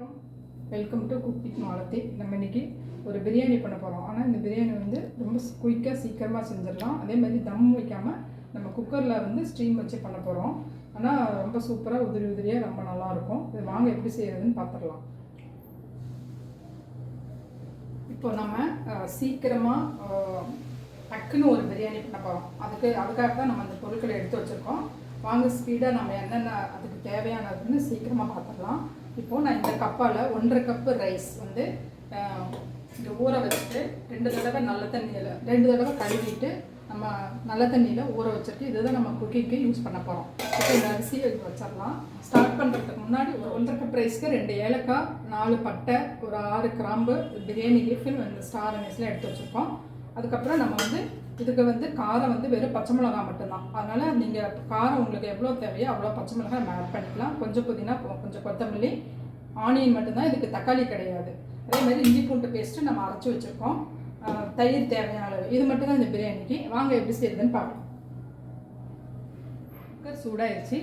வணக்கம். Welcome to cook with Malathi நம்ம இன்னைக்கு ஒரு பிரியாணி பண்ண போகிறோம் ஆனால் இந்த பிரியாணி வந்து ரொம்ப குயிக்காக சீக்கிரமாக செஞ்சிடலாம். அதே மாதிரி தம் வைக்காமல் நம்ம குக்கரில் வந்து ஸ்டீம் வச்சு பண்ண போகிறோம் ஆனால் ரொம்ப சூப்பராக உதிரி உதிரியாக ரொம்ப நல்லாயிருக்கும் இது வாங்க எப்படி செய்கிறதுன்னு பார்த்துடலாம் இப்போ நம்ம சீக்கிரமாக டக்குன்னு ஒரு பிரியாணி பண்ண போகிறோம் அதுக்கு அதுக்காக தான் நம்ம அந்த பொருட்களை எடுத்து வச்சுருக்கோம். வாங்க ஸ்பீடாக நம்ம என்னென்ன அதுக்கு தேவையானதுன்னு சீக்கிரமாக பார்த்துடலாம் இப்போது நான் இந்த கப்பால் ஒன்றரை கப்பு ரைஸ் வந்து இந்த ஊற வச்சுட்டு ரெண்டு தடவை நல்ல தண்ணியில் ரெண்டு தடவை கழுவிட்டு நம்ம நல்ல தண்ணியில் ஊற வச்சுட்டு இதுதான் நம்ம குக்கிங்க்கு யூஸ் பண்ண போகிறோம் இப்போ இந்த அரிசியை வச்சிடலாம். ஸ்டார்ட் பண்ணுறதுக்கு முன்னாடி ஒரு ஒன்றரை கப் ரைஸ்க்கு ரெண்டு ஏலக்காய் நாலு பட்டை ஒரு ஆறு கிராம்பு பிரியாணி லீஃபில் இந்த ஸ்டார் அனிஸ்லாம் எடுத்து வச்சுருக்கோம். அதுக்கப்புறம் நம்ம வந்து இதுக்கு வந்து காரம் வந்து வெறும் பச்சை மிளகாய் மட்டும்தான். அதனால் நீங்கள் காரம் உங்களுக்கு எவ்வளோ தேவையோ அவ்வளோ பச்சை மிளகாய் நம்ம ஆட் பண்ணிக்கலாம். கொஞ்சம் புதினா கொஞ்சம் கொத்தமல்லி ஆனியன் மட்டும்தான். இதுக்கு தக்காளி கிடையாது. அதே மாதிரி இஞ்சி பூண்டு பேஸ்ட்டு நம்ம அரைச்சி வச்சுருக்கோம். தயிர் தேவையான அளவு. இது மட்டும் தான் இந்த பிரியாணிக்கு. வாங்க எப்படி செய்யுதுன்னு பார்க்கலாம். குக்கர் சூடாயிடுச்சு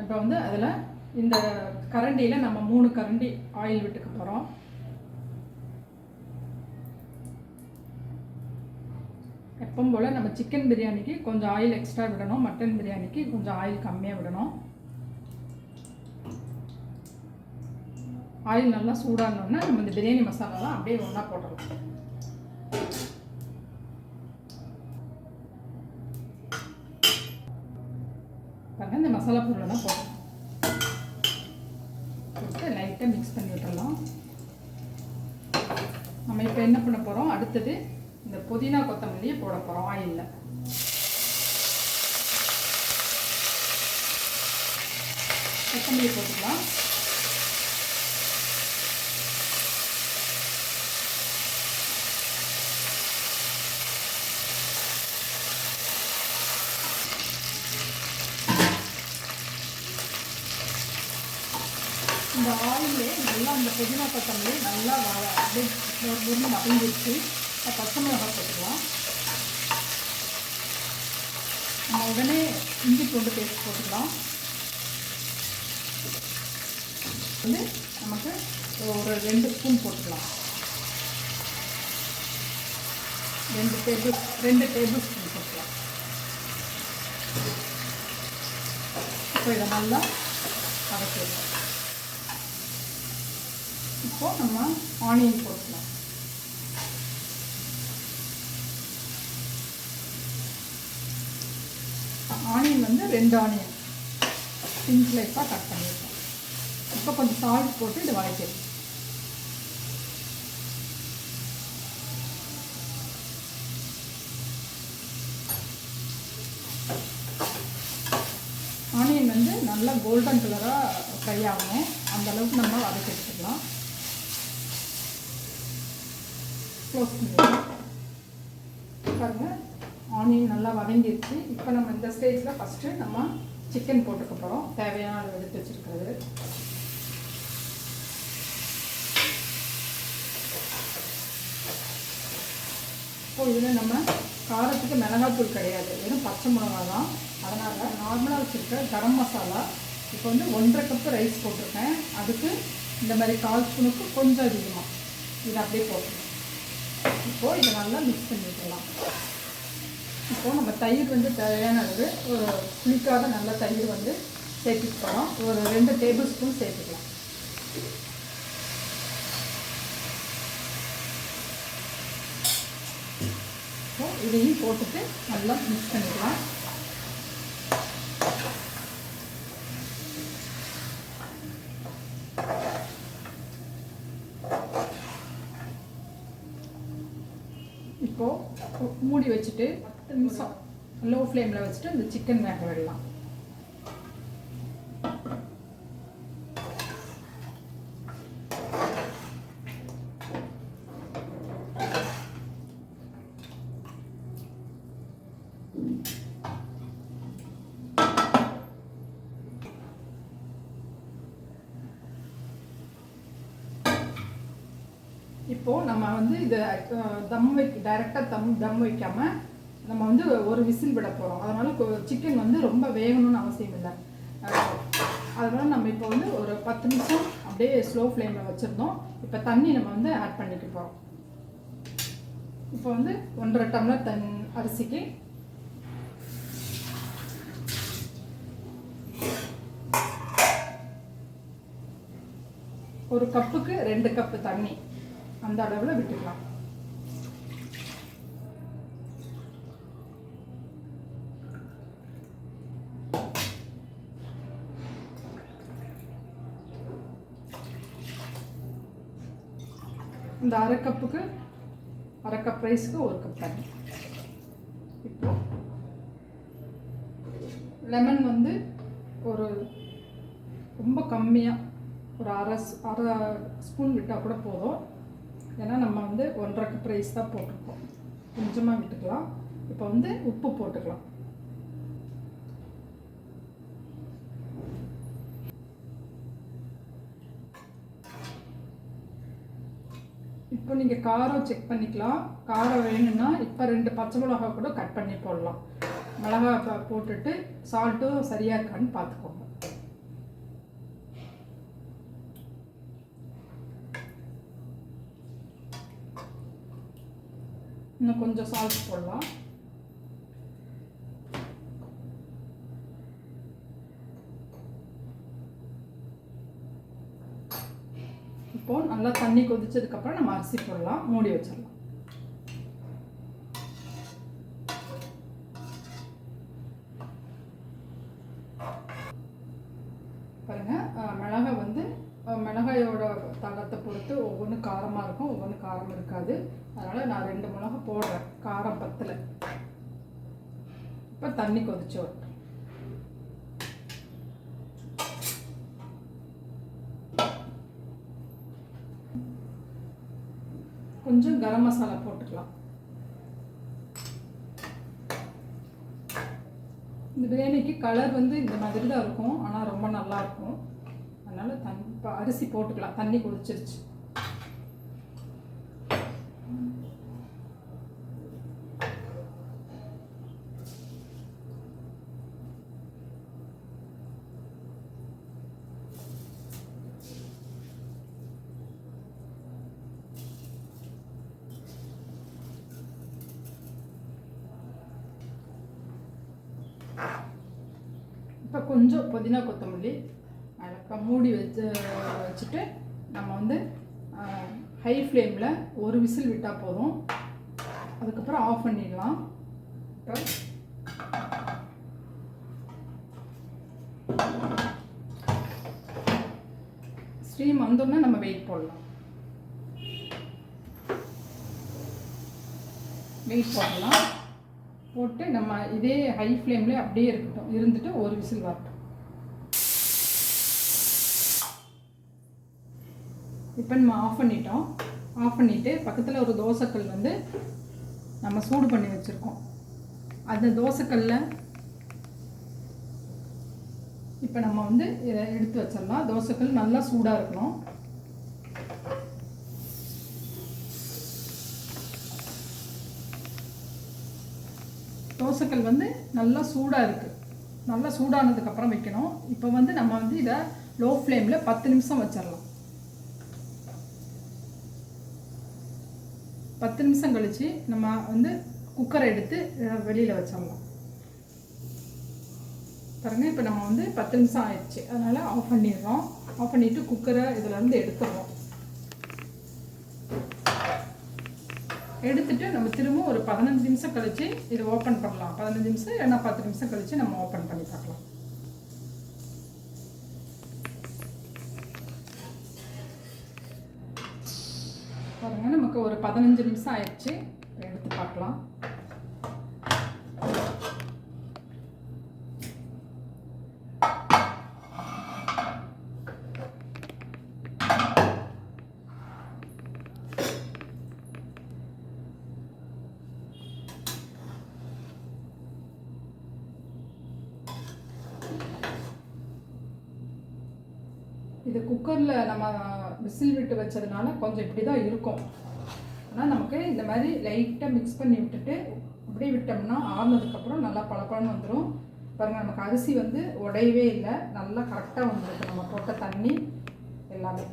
இப்போ வந்து அதில் இந்த கரண்டியில் நம்ம மூணு கரண்டி ஆயில் விட்டுக்க போகிறோம் எப்பவும் போல் நம்ம சிக்கன் பிரியாணிக்கு கொஞ்சம் ஆயில் எக்ஸ்ட்ரா விடணும் மட்டன் பிரியாணிக்கு கொஞ்சம் ஆயில் கம்மியாக விடணும். ஆயில் நல்லா சூடானோடனே நம்ம இந்த பிரியாணி மசாலாலாம் அப்படியே ஒன்றா போட்டுடலாம் பாருங்க இந்த மசாலா பொருளெல்லாம் போடணும் போட்டு லைட்டாக மிக்ஸ் பண்ணி விட்டுடலாம் நம்ம இப்போ என்ன பண்ண போகிறோம் அடுத்தது இந்த புதினா கொத்தமல்லியை போட போகிறோம் ஆயிலில். கொத்தமல்லி போட்டுக்கலாம். இந்த ஆயிலே நல்லா அந்த புதினா கொத்தமல்லி நல்லா வ- அப்படியே முருங்கி பச்சை மிளகாய் போட்டுக்கலாம். நம்ம உடனே இஞ்சி பூண்டு பேஸ்ட் போட்டுக்கலாம். வந்து நமக்கு ஒரு ரெண்டு ஸ்பூன் போட்டுக்கலாம். ரெண்டு டேபிள் ரெண்டு டேபிள் ஸ்பூன் போட்டுக்கலாம். இப்போ இதை நல்லா வதக்கிடலாம். இப்போ நம்ம ஆனியன் போட்டுக்கலாம். ஆனியன் வந்து ரெண்டு ஆனியன். பின் ஸ்லைஸாக கட் பண்ணியிருக்கோம். இப்போ கொஞ்சம் சால்ட் போட்டு இது வதக்கிடும் ஆனியன் வந்து நல்லா கோல்டன் கலராக ஃப்ரை ஆகணும். அந்த அளவுக்கு நம்ம வதக்கி எடுத்துக்கலாம். க்ளோஸ் பண்ணிடலாம். பாருங்கள் ஆனியன் நல்லா வதங்கிடுச்சு இப்போ நம்ம இந்த ஸ்டேஜில் ஃபஸ்ட்டு நம்ம சிக்கன் போட்டுக்க போகிறோம் தேவையான அளவு எடுத்து வச்சுருக்கிறது. இப்போ இதில் நம்ம காரத்துக்கு மிளகாத்தூள் கிடையாது. வெறும் பச்சை மிளகா தான். அதனால் நார்மலாக வச்சுருக்க கரம் மசாலா. இப்போ வந்து ஒன்றரை கப்பு ரைஸ் போட்டிருக்கேன். அதுக்கு இந்த மாதிரி கால் ஸ்பூனுக்கு கொஞ்சம் அதிகமாக இதை அப்படியே போட்டுருக்கேன் இப்போது இதை நல்லா மிக்ஸ் பண்ணி இப்போது நம்ம தயிர் வந்து தேவையான அளவு ஒரு புளிக்காத நல்ல தயிர் வந்து சேர்த்துக்க போகிறோம் ஒரு ரெண்டு டேபிள் ஸ்பூன் சேர்த்துக்கலாம். இதையும் போட்டுட்டு நல்லா மிக்ஸ் பண்ணிக்கலாம். இப்போ மூடி வச்சுட்டு பத்து நிமிஷம். லோ ஃப்ளேமில் வச்சுட்டு இந்த சிக்கன் வேக விடலாம் இப்போது நம்ம வந்து இதை தம் வைக்க டைரெக்டாக தம் தம் வைக்காமல் நம்ம வந்து ஒரு விசில் விட போகிறோம் அதனால் சிக்கன் வந்து ரொம்ப வேகணும்னு அவசியம் இல்லை. அதனால் நம்ம இப்போ வந்து ஒரு பத்து நிமிஷம் அப்படியே ஸ்லோ ஃப்ளேமில் வச்சுருந்தோம். இப்போ தண்ணி நம்ம வந்து ஆட் பண்ணிக்க போகிறோம் இப்போ வந்து ஒன்றரை டம்ளர் தன் அரிசிக்கு ஒரு கப்புக்கு ரெண்டு கப்பு தண்ணி. அந்த அளவில் விட்டுக்கலாம். இந்த அரை கப்புக்கு அரை கப் ரைஸுக்கு ஒரு கப் தண்ணி. இப்போ லெமன் வந்து ஒரு ரொம்ப கம்மியாக ஒரு அரை அரை ஸ்பூன் விட்டால் கூட போதும். ஏன்னா நம்ம வந்து ஒன்றரை கப் ரைஸ் தான் போட்டிருக்கோம். கொஞ்சமாக விட்டுக்கலாம். இப்போ வந்து உப்பு போட்டுக்கலாம். இப்போ நீங்கள் காரம் செக் பண்ணிக்கலாம். காரம் வேணும்னா இப்போ ரெண்டு பச்சை மிளகா கூட கட் பண்ணி போடலாம். மிளகா போட்டுட்டு சால்ட்டும் சரியாக இருக்கான்னு பார்த்துக்கோங்க. இன்னும் கொஞ்சம் சால்ட் போடலாம். இப்போ நல்லா தண்ணி கொதிச்சதுக்கப்புறம் நம்ம அரிசி போடலாம். மூடி வச்சிடலாம். பாருங்கள் மிளகாய் வந்து மிளகாயோட தளத்தை பொறுத்து ஒவ்வொன்று காரமாக இருக்கும் ஒவ்வொன்று காரம் இருக்காது. அதனால் நான் ரெண்டு மிளகாய் போடுறேன் காரம் பத்தில். இப்போ தண்ணி கொதிச்சு கொஞ்சம் கரம் மசாலா போட்டுக்கலாம். இந்த பிரியாணிக்கு கலர் வந்து இந்த மாதிரி தான் இருக்கும். ஆனால் ரொம்ப நல்லா இருக்கும். அதனால தண்ணி இப்போ அரிசி போட்டுக்கலாம். தண்ணி கொதிச்சிருச்சு இப்போ கொஞ்சம் புதினா கொத்தமல்லி அழகாக மூடி வச்சு வச்சுட்டு நம்ம வந்து ஹை ஃப்ளேமில் ஒரு விசில் விட்டால் போதும். அதுக்கப்புறம் ஆஃப் பண்ணிடலாம். ஸ்டீம் வந்தோடனே நம்ம வெயிட் போடலாம். வெயிட் போடலாம். போட்டு நம்ம இதே ஹை ஃப்ளேம்லேயே அப்படியே இருக்கட்டும். இருந்துட்டு ஒரு விசில் வரட்டும். இப்போ நம்ம ஆஃப் பண்ணிட்டோம். ஆஃப் பண்ணிவிட்டு பக்கத்தில் ஒரு தோசைக்கல் வந்து நம்ம சூடு பண்ணி வச்சுருக்கோம். அந்த தோசைக்கல்ல இப்போ நம்ம வந்து இதை எடுத்து வச்சிடலாம். தோசைக்கல் நல்லா சூடாக இருக்கணும். தோசைக்கல் வந்து நல்லா சூடாக இருக்குது நல்லா சூடானதுக்கப்புறம் வைக்கணும். இப்போ வந்து நம்ம வந்து இதை லோ ஃப்ளேமில் பத்து நிமிஷம் வச்சிடலாம் பத்து நிமிஷம் கழித்து நம்ம வந்து குக்கரை எடுத்து வெளியில் வச்சிடலாம் பாருங்க இப்போ நம்ம வந்து பத்து நிமிஷம் ஆயிடுச்சு. அதனால் ஆஃப் பண்ணிடுறோம். ஆஃப் பண்ணிவிட்டு குக்கரை இதிலேருந்து எடுத்துடுறோம். எடுத்துட்டு நம்ம திரும்ப ஒரு பதினஞ்சு நிமிஷம் கழிச்சு இதை ஓப்பன் பண்ணலாம். பதினஞ்சு நிமிஷம் இல்லைன்னா பத்து நிமிஷம் கழிச்சு நம்ம ஓப்பன் பண்ணி பார்க்கலாம். பாருங்க நமக்கு ஒரு பதினஞ்சு நிமிஷம் ஆயிடுச்சு. எடுத்து பார்க்கலாம். இது குக்கரில் நம்ம விசில் விட்டு வச்சதுனால கொஞ்சம் இப்படி தான் இருக்கும். ஆனால் நமக்கு இந்த மாதிரி லைட்டாக மிக்ஸ் பண்ணி விட்டுட்டு அப்படியே விட்டோம்னா ஆறுனதுக்கப்புறம் நல்லா பளபளன்னு வந்துடும் பாருங்கள் நமக்கு அரிசி வந்து உடையவே இல்லை. நல்லா கரெக்டாக வந்துருக்கு. நம்ம போட்ட தண்ணி எல்லாமே.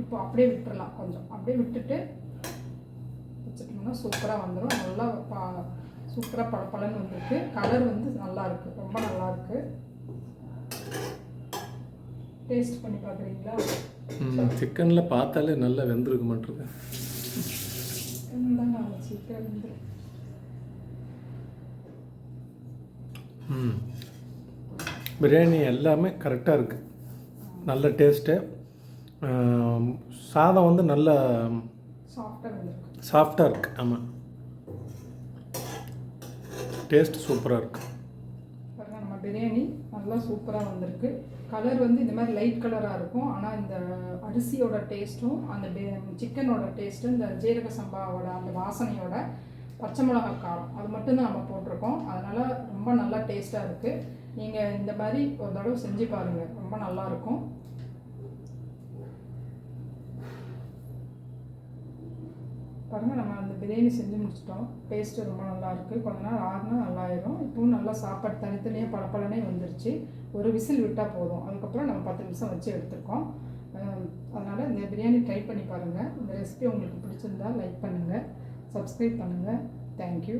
இப்போ அப்படியே விட்டுடலாம் கொஞ்சம். அப்படியே விட்டுட்டு வச்சுட்டோம்னா சூப்பராக வந்துடும் நல்லா பா சூப்பராக பல பழன்னு வந்திருக்கு. கலர் வந்து நல்லா இருக்கு ரொம்ப நல்லா இருக்கு டேஸ்ட் பண்ணி பார்க்குறீங்களா சிக்கனில் பார்த்தாலே நல்லா வெந்திருக்க மாட்டிருக்கு. ம். பிரியாணி எல்லாமே கரெக்டாக இருக்குது நல்ல டேஸ்ட்டு சாதம் வந்து நல்ல சாஃப்டாக இருக்குது ஆமாம் டேஸ்ட் சூப்பராக இருக்குது பாருங்க நம்ம பிரியாணி நல்லா சூப்பராக வந்திருக்கு. கலர் வந்து இந்த மாதிரி லைட் கலராக இருக்கும். ஆனால் இந்த அரிசியோட டேஸ்ட்டும் அந்த சிக்கனோட டேஸ்ட்டும் இந்த ஜீரக சம்பாவோட அந்த வாசனையோட பச்சை மிளகா காரம் அது மட்டும்தான் நம்ம போட்டிருக்கோம். அதனால் ரொம்ப நல்லா டேஸ்ட்டாக இருக்குது நீங்கள் இந்த மாதிரி ஒரு தடவை செஞ்சு பாருங்கள் ரொம்ப நல்லாயிருக்கும் பாருங்கள் நம்ம அந்த பிரியாணி செஞ்சு முடிச்சிட்டோம். டேஸ்ட்டு ரொம்ப நல்லா இருக்குது கொஞ்ச நாள் ஆறுனா நல்லாயிரும். இப்போவும் நல்லா சாப்பாடு தனித்தனியாக பளபளனே வந்துருச்சு. ஒரு விசில் விட்டால் போதும். அதுக்கப்புறம் நம்ம பத்து நிமிஷம் வச்சு எடுத்துருக்கோம். அதனால் இந்த பிரியாணி ட்ரை பண்ணி பாருங்கள் இந்த ரெசிபி உங்களுக்கு பிடிச்சிருந்தா லைக் பண்ணுங்கள் சப்ஸ்கிரைப் பண்ணுங்கள் தேங்க்யூ